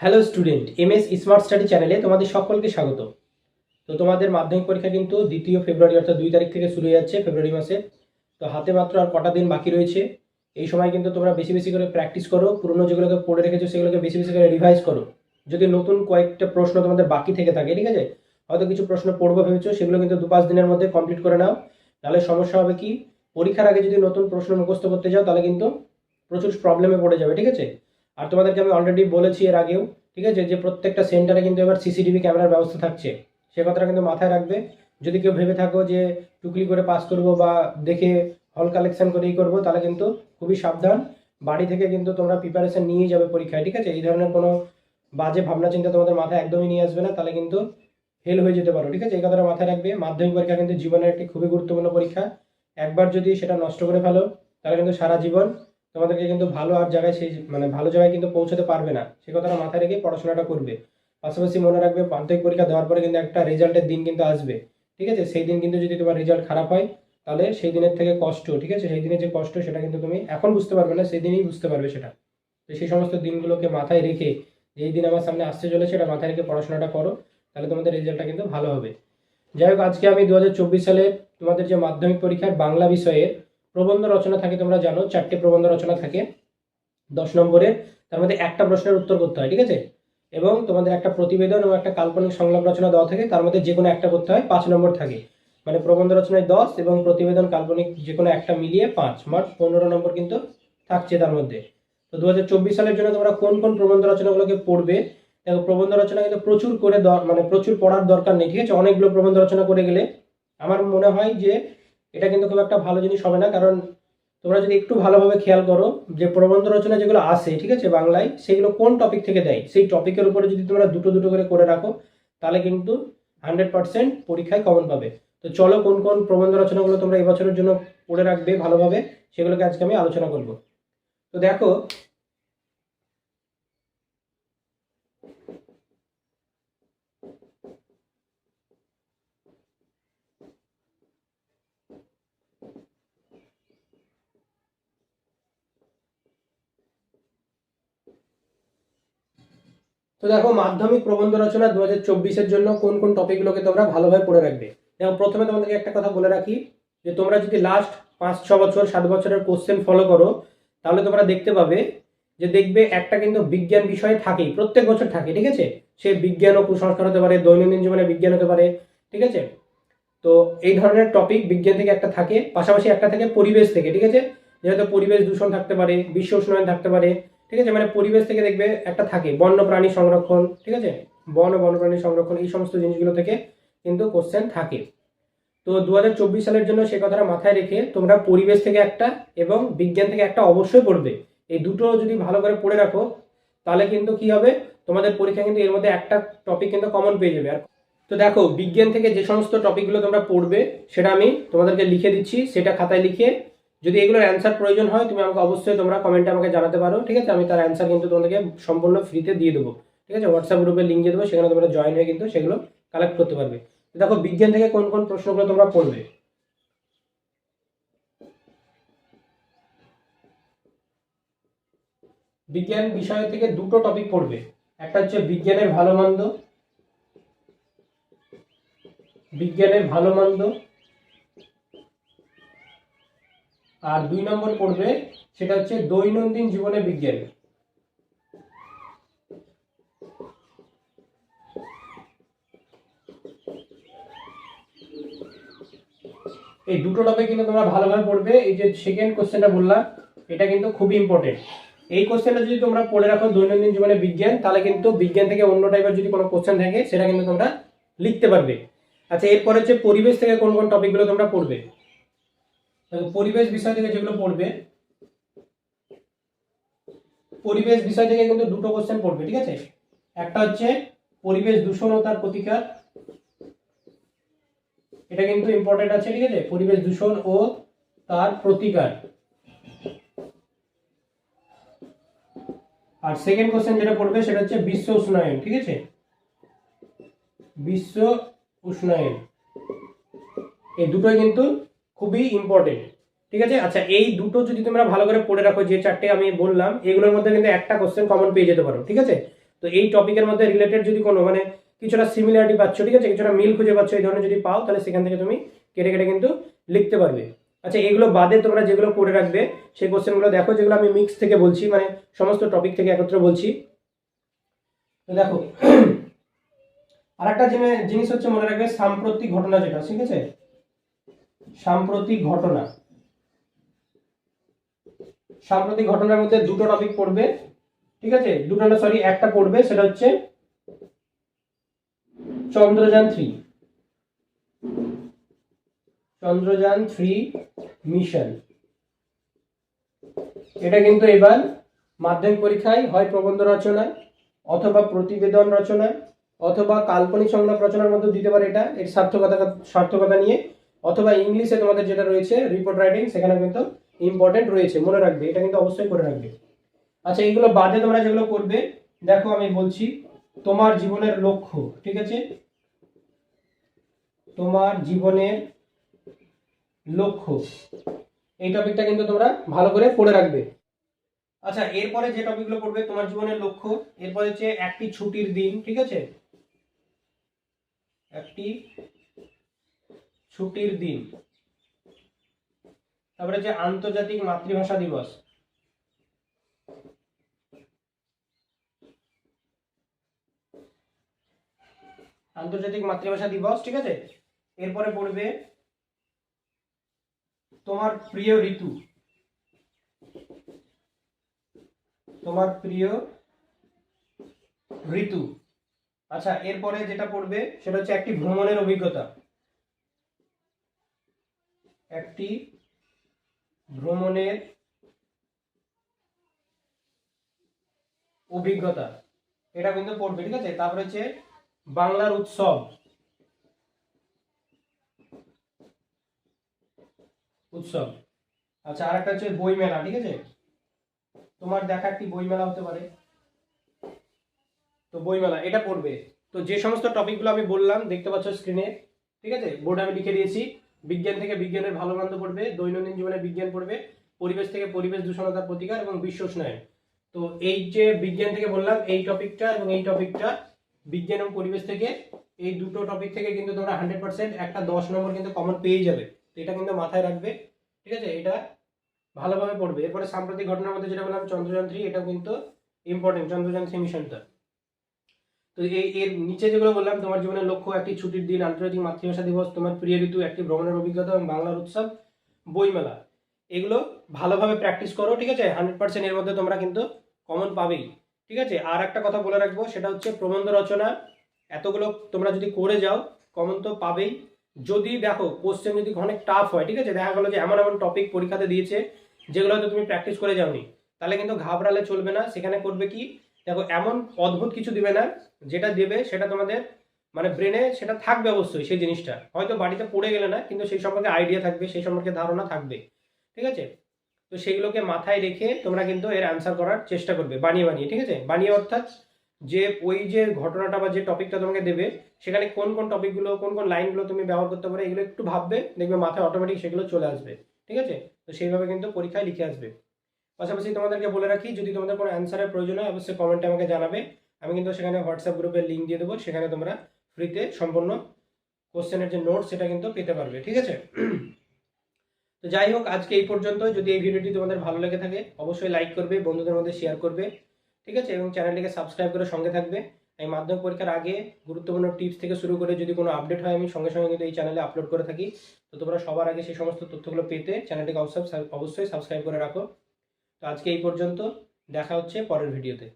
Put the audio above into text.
Hello student M S smart study চ্যানেলে তোমাদের সকলকে স্বাগত। তো তোমাদের মাধ্যমিক পরীক্ষা কিন্তু দ্বিতীয় ফেব্রুয়ারি অর্থাৎ দুই তারিখ থেকে শুরু হয়ে যাচ্ছে ফেব্রুয়ারি মাসে। তো হাতে মাত্র আর কটা দিন বাকি রয়েছে। এই সময় কিন্তু তোমরা বেশি বেশি করে প্র্যাকটিস করো, পুরনো যেগুলোকে পড়ে রেখেছো সেগুলোকে বেশি বেশি করে রিভাইজ করো। যদি নতুন কয়েকটা প্রশ্ন তোমাদের বাকি থেকে থাকে, ঠিক আছে? হয়তো কিছু প্রশ্ন পড়ব ভেবেছো, সেগুলো কিন্তু দু পাঁচ দিনের মধ্যে কমপ্লিট করে নাও। নাহলে সমস্যা হবে কি? পরীক্ষার আগে যদি নতুন প্রশ্ন মুখস্থ করতে যাও, তাহলে কিন্তু প্রচুর প্রবলেমে পড়ে যাবে, ঠিক আছে? আর তোমাদেরকে আমি অলরেডি বলেছি এর আগেও, ঠিক আছে? যে প্রত্যেকটা সেন্টারে কিন্তু এবার সিসিটিভি ক্যামেরার ব্যবস্থা থাকছে। সে কথাটা কিন্তু মাথায় রাখবে। যদি কেউ ভেবে থাকো যে টুকলি করে পাস করব বা দেখে হল কালেকশন করেই করব, তাহলে কিন্তু খুবই সাবধান। বাড়ি থেকে কিন্তু তোমরা প্রিপারেশন নিয়ে যাবে পরীক্ষায়, ঠিক আছে? এই ধরনের কোনো বাজে ভাবনা চিন্তা তোমাদের মাথায় একদমই নিয়ে আসবে না, তাহলে কিন্তু ফেল হয়ে যেতে পারো, ঠিক আছে? এই কথাটা মাথায় রাখবে। মাধ্যমিক পরীক্ষা কিন্তু জীবনের একটি খুবই গুরুত্বপূর্ণ পরীক্ষা। একবার যদি সেটা নষ্ট করে ফেলো, তাহলে কিন্তু সারা জীবন তোমাদেরকে কিন্তু ভালো আর জায়গায় সেই মানে ভালো জায়গায় কিন্তু পৌঁছাতে পারবে না। সে কথাটা মাথায় রেখে পড়াশোনাটা করবে। পাশাপাশি মনে রাখবে মাধ্যমিক পরীক্ষা দেওয়ার পরে কিন্তু একটা রেজাল্টের দিন কিন্তু আসবে। ঠিক আছে? সেই দিন কিন্তু যদি তোমার রেজাল্ট খারাপ হয়, তাহলে সেই দিনের থেকে কষ্ট, ঠিক আছে? সেই দিনের যে কষ্ট, সেটা কিন্তু তুমি এখন বুঝতে পারবে না, সেই দিনই বুঝতে পারবে সেটা। তো সেই সমস্ত দিনগুলোকে মাথায় রেখে এই দিন আমার সামনে আসতে চলেছে, সেটা মাথায় রেখে পড়াশোনাটা করো, তাহলে তোমাদের রেজাল্টটা কিন্তু ভালো হবে। যাই হোক, আজকে আমি দু হাজার চব্বিশ সালে তোমাদের যে মাধ্যমিক পরীক্ষার বাংলা বিষয়ের প্রবন্ধ রচনা থাকে, তোমরা জানো, চারটে প্রবন্ধ রচনা থাকে দশ নম্বরের তার মধ্যে একটা প্রশ্নের উত্তর করতে হয়, ঠিক আছে? এবং তোমাদের একটা প্রতিবেদন এবং একটা কাল্পনিক সংলাপ রচনা দেওয়া থাকে, তার মধ্যে যে কোনো একটা করতে হয়, পাঁচ নম্বর থাকে। মানে প্রবন্ধ রচনায় দশ এবং প্রতিবেদন কাল্পনিক যে কোনো একটা মিলিয়ে পাঁচ মোট পনেরো নম্বর কিন্তু থাকছে তার মধ্যে। তো দু হাজার চব্বিশ সালের জন্য তোমরা কোন কোন প্রবন্ধ রচনাগুলোকে পড়বে? দেখো, প্রবন্ধ রচনা কিন্তু প্রচুর করে মানে প্রচুর পড়ার দরকার নেই, ঠিক আছে? অনেকগুলো প্রবন্ধ রচনা করে গেলে আমার মনে হয় যে এটা কিন্তু খুব একটা ভালো জিনিস হবে না, কারণ তোমরা যদি একটু ভালোভাবে খেয়াল করো, যে প্রবন্ধ রচনা যেগুলো আসে ঠিক আছে, বাংলায়, সেগুলো কোন টপিক থেকে দেয়? সেই টপিকের উপরে যদি তোমরা দুটো দুটো করে করে রাখো, তাহলে কিন্তু হান্ড্রেড পার্সেন্ট পরীক্ষায় কমন পাবে। তো চলো কোন কোন প্রবন্ধ রচনাগুলো তোমরা এবছরের জন্য পড়ে রাখবে ভালোভাবে, সেগুলোকে আজকে আমি আলোচনা করব। তো দেখো তো দেখো, মাধ্যমিক প্রবন্ধ রচনা দু হাজার চব্বিশের জন্য কোন কোন টপিকগুলোকে তোমরা ভালোভাবে পড়ে রাখবে? দেখো, প্রথমে তোমাদেরকে একটা কথা বলে রাখি যে, তোমরা যদি লাস্ট পাঁচ, ছ বছর, সাত বছরের কোশ্চেন ফলো করো, তাহলে তোমরা দেখতে পাবে যে, দেখবে একটা কিন্তু বিজ্ঞান বিষয় থাকেই, প্রত্যেক বছর থাকে, ঠিক আছে? সে বিজ্ঞান ও কুসংস্কার হতে পারে, দৈনন্দিন জীবনে বিজ্ঞান হতে পারে, ঠিক আছে? তো এই ধরনের টপিক বিজ্ঞান থেকে একটা থাকে, পাশাপাশি একটা থাকে পরিবেশ থেকে, ঠিক আছে? যেহেতু পরিবেশ দূষণ থাকতে পারে, বিশ্ব উষ্ণায়ন থাকতে পারে ঠিক আছে? মানে পরিবেশ থেকে দেখবে একটা থাকে। বন্য প্রাণী সংরক্ষণ, ঠিক আছে? বন ও বন্যপ্রাণী সংরক্ষণ, এই সমস্ত জিনিসগুলো থেকে কিন্তু কোশ্চেন থাকে। তো দু হাজার চব্বিশ সালের জন্য সে কথাটা মাথায় রেখে তোমরা পরিবেশ থেকে একটা এবং বিজ্ঞান থেকে একটা অবশ্যই পড়বে। এই দুটো যদি ভালো করে পড়ে রাখো, তাহলে কিন্তু কি হবে? তোমাদের পরীক্ষা কিন্তু এর মধ্যে একটা টপিক কিন্তু কমন পেয়ে যাবে। আর তো দেখো, বিজ্ঞান থেকে যে সমস্ত টপিকগুলো তোমরা পড়বে, সেটা আমি তোমাদেরকে লিখে দিচ্ছি। সেটা খাতায় লিখে যদি এগুলোর অ্যান্সার প্রয়োজন হয়, তুমি আমাকে অবশ্যই তোমরা কমেন্টে আমাকে জানাতে পারো, ঠিক আছে? আমি তার অ্যান্সার কিন্তু তোমাদেরকে সম্পূর্ণ ফ্রিতে দিয়ে দেবো, ঠিক আছে? হোয়াটসঅ্যাপ গ্রুপে লিঙ্ক দিয়ে দেবো, সেখানে তোমরা জয়েন হয়ে কিন্তু সেগুলো কালেক্ট করতে পারবে। দেখো, বিজ্ঞান থেকে কোন কোন প্রশ্নগুলো তোমরা পড়বে? বিজ্ঞান বিষয় থেকে দুটো টপিক পড়বে, একটা হচ্ছে বিজ্ঞানের ভালো মন্দ বিজ্ঞানের ভালো মন্দ আর দুই নম্বর পড়বে, সেটা হচ্ছে দৈনন্দিন জীবনে বিজ্ঞান। এই দুটো টপিক কিন্তু তোমরা ভালোভাবে পড়বে। এই যে সেকেন্ড কোশ্চেনটা বললাম, এটা কিন্তু খুবই ইম্পর্টেন্ট এই কোশ্চেনটা যদি তোমরা পড়ে রাখো দৈনন্দিন জীবনে বিজ্ঞান, তাহলে কিন্তু বিজ্ঞান থেকে অন্য টাইপের যদি কোনো কোশ্চেন থাকে, সেটা কিন্তু তোমরা লিখতে পারবে। আচ্ছা এরপর হচ্ছে পরিবেশ থেকে কোন কোন টপিকগুলো তোমরা পড়বে? পরিবেশ বিষয় থেকে যেগুলো পড়বে, পরিবেশ বিষয় থেকে কিন্তু দুটো কোশ্চেন পড়বে, ঠিক আছে? একটা হচ্ছে পরিবেশ দূষণ ও তার প্রতিকার, এটা কিন্তু ইম্পর্টেন্ট আছে, ঠিক আছে? পরিবেশ দূষণ ও তার প্রতিকার। আর সেকেন্ড কোশ্চেন যেটা পড়বে, সেটা হচ্ছে বিশ্ব উষ্ণায়ন, ঠিক আছে? বিশ্ব উষ্ণায়ন। এই দুটোই কিন্তু খুবই ইম্পর্টেন্ট ঠিক আছে? আচ্ছা এই দুটো যদি তোমরা ভালো করে পড়ে রাখো, যে চারটে আমি বললাম, এগুলোর মধ্যে কিন্তু একটা কোশ্চেন কমন পেয়ে যেতে পারো, ঠিক আছে? তো এই টপিকের মধ্যে রিলেটেড যদি কোনো মানে কিছুটা সিমিলারিটি পাচ্ছ, ঠিক আছে? কিছুটা মিল খুঁজে পাচ্ছ, এই ধরনের যদি পাও, তাহলে সেখান থেকে তুমি কেটে কেটে কিন্তু লিখতে পারবে। আচ্ছা এগুলো বাদে তোমরা যেগুলো করে রাখবে, সেই কোশ্চেনগুলো দেখো, যেগুলো আমি মিক্স থেকে বলছি মানে সমস্ত টপিক থেকে একত্র বলছি। তো দেখো আর একটা জিনিস হচ্ছে মনে রাখবে, সাম্প্রতিক ঘটনা যেটা, ঠিক আছে? সাম্প্রতিক ঘটনা। সাম্প্রতিক ঘটনার মধ্যে দুটো টপিক পড়বে, ঠিক আছে? দুটো না সরি একটা পড়বে, সেটা হচ্ছে Chandrayaan three Chandrayaan three mission এটা কিন্তু এবার মাধ্যমিক পরীক্ষায় হয় প্রবন্ধ রচনায়, অথবা প্রতিবেদন রচনায়, অথবা কাল্পনিক সংলাপ রচনার মধ্যে দিতে পারে এটা, এর সার্থকতা সার্থকতা নিয়ে। অথবা ইংলিশে তোমাদের যেটা রয়েছে রিপোর্ট রাইটিং সেখানে কিন্তু ইম্পর্টেন্ট রয়েছে, মনে রাখবে, এটা কিন্তু অবশ্যই করে রাখবে। আচ্ছা এইগুলো বাদে তোমরা যেগুলো করবে, দেখো আমি বলছি, তোমার জীবনের লক্ষ্য, ঠিক আছে? তোমার জীবনের লক্ষ্য, এই টপিকটা কিন্তু তোমরা ভালো করে পড়ে রাখবে। আচ্ছা এরপরে যে টপিকগুলো পড়বে, তোমার জীবনের লক্ষ্য, এরপরে হচ্ছে একটি ছুটির দিন, ঠিক আছে? একটি ছুটির দিন। তারপরে হচ্ছে আন্তর্জাতিক মাতৃভাষা দিবস। আন্তর্জাতিক মাতৃভাষা দিবস, ঠিক আছে? এরপরে পড়বে তোমার প্রিয় ঋতু। তোমার প্রিয় ঋতু। আচ্ছা এরপরে যেটা পড়বে সেটা হচ্ছে একটি ভ্রমণের অভিজ্ঞতা। একটি ভ্রমণের অভিজ্ঞতা। এটা কিন্তু পড়বে, ঠিক আছে? তারপরে হচ্ছে বাংলার উৎসব। উৎসব। আচ্ছা আর একটা হচ্ছে বইমেলা, ঠিক আছে? তোমার দেখা একটি বইমেলা হতে পারে। তো বইমেলা, এটা পড়বে। তো যে সমস্ত টপিকগুলো আমি বললাম, দেখতে পাচ্ছ স্ক্রিনে ঠিক আছে? বোর্ডে আমি লিখে দিয়েছি। বিজ্ঞান থেকে বিজ্ঞানের ভালো মন্দ পড়বে, দৈনন্দিন জীবনে বিজ্ঞান পড়বে, পরিবেশ থেকে পরিবেশ দূষণতার প্রতিকার এবং বিশ্ব উষ্ণায়ন তো এই যে বিজ্ঞান থেকে বললাম, এই টপিকটা এবং এই টপিকটা বিজ্ঞান এবং পরিবেশ থেকে, এই দুটো টপিক থেকে কিন্তু তোমরা হান্ড্রেড পার্সেন্ট একটা দশ নম্বর কিন্তু কমন পেয়ে যাবে। এটা কিন্তু মাথায় রাখবে, ঠিক আছে? এটা ভালোভাবে পড়বে। এরপরে সাম্প্রতিক ঘটনার মধ্যে যেটা বললাম, চন্দ্রযান থ্রি এটাও কিন্তু ইম্পর্টেন্ট চন্দ্রযান থ্রি মিশনটা তো এই এর নিচে যেগুলো বললাম, তোমার জীবনের লক্ষ্য, একটি ছুটির দিন, আন্তর্জাতিক মাতৃভাষা দিবস, তোমার প্রিয় ঋতু, একটি ভ্রমণের অভিজ্ঞতা এবং বাংলার উৎসব, বইমেলা। এগুলো ভালোভাবে প্র্যাকটিস করো, ঠিক আছে? হান্ড্রেড পার্সেন্ট এর মধ্যে তোমরা কিন্তু কমন পাবেই, ঠিক আছে? আর একটা কথা বলে রাখব, সেটা হচ্ছে প্রবন্ধ রচনা। এতগুলো তোমরা যদি করে যাও কমন তো পাবেই। যদি দেখো কোশ্চেন যদি অনেক টাফ হয়, ঠিক আছে? দেখা গেলো যে এমন এমন টপিক পরীক্ষাতে দিয়েছে, যেগুলো হয়তো তুমি প্র্যাকটিস করে যাওনি। তাহলে কিন্তু ঘাবড়ালে চলবে না। সেখানে করবে কি? দেখো, এমন অদ্ভুত কিছু দিবে না, যেটা দেবে সেটা তোমাদের মানে ব্রেনে সেটা থাকবে অবশ্যই সেই জিনিসটা। হয়তো বাড়িতে পড়ে গেলে না, কিন্তু সেই সম্পর্কে আইডিয়া থাকবে, সেই সম্পর্কে ধারণা থাকবে। ঠিক আছে? তো সেগুলোকে মাথায় রেখে তোমরা কিন্তু এর অ্যান্সার করার চেষ্টা করবে, বানিয়ে বানিয়ে, ঠিক আছে? বানিয়ে অর্থাৎ যে ওই যে ঘটনাটা বা যে টপিকটা তোমাকে দেবে, সেখানে কোন কোন টপিকগুলো কোন কোন লাইনগুলো তুমি ব্যবহার করতে পারো, এগুলো একটু ভাববে, দেখবে মাথায় অটোমেটিক সেগুলো চলে আসবে। ঠিক আছে? তো সেইভাবে কিন্তু পরীক্ষায় লিখে আসবে। পাশাপাশি তোমাদেরকে বলে রাখি, যদি তোমাদের কোনো অ্যান্সারের প্রয়োজন হয়, অবশ্যই কমেন্টে আমাকে জানাবে। আমি কিন্তু সেখানে হোয়াটসঅ্যাপ গ্রুপের লিঙ্ক দিয়ে দেবো, সেখানে তোমরা ফ্রিতে সম্পূর্ণ কোশ্চেনের যে নোট সেটা কিন্তু পেতে পারবে, ঠিক আছে? তো যাই হোক, আজকে এই পর্যন্ত যদি এই ভিডিওটি তোমাদের ভালো লেগে থাকে, অবশ্যই লাইক করবে, বন্ধুদের মধ্যে শেয়ার করবে, ঠিক আছে? এবং চ্যানেলটিকে সাবস্ক্রাইব করে সঙ্গে থাকবে। আমি মাধ্যমিক পরীক্ষার আগে গুরুত্বপূর্ণ টিপস থেকে শুরু করে যদি কোনো আপডেট হয়, আমি সঙ্গে সঙ্গে কিন্তু এই চ্যানেলে আপলোড করে থাকি। তো তোমরা সবার আগে সেই সমস্ত তথ্যগুলো পেতে চ্যানেলটিকে অবশ্যই সাবস্ক্রাইব করে রাখো। তো আজকে এই পর্যন্ত দেখা হচ্ছে পরের ভিডিওতে।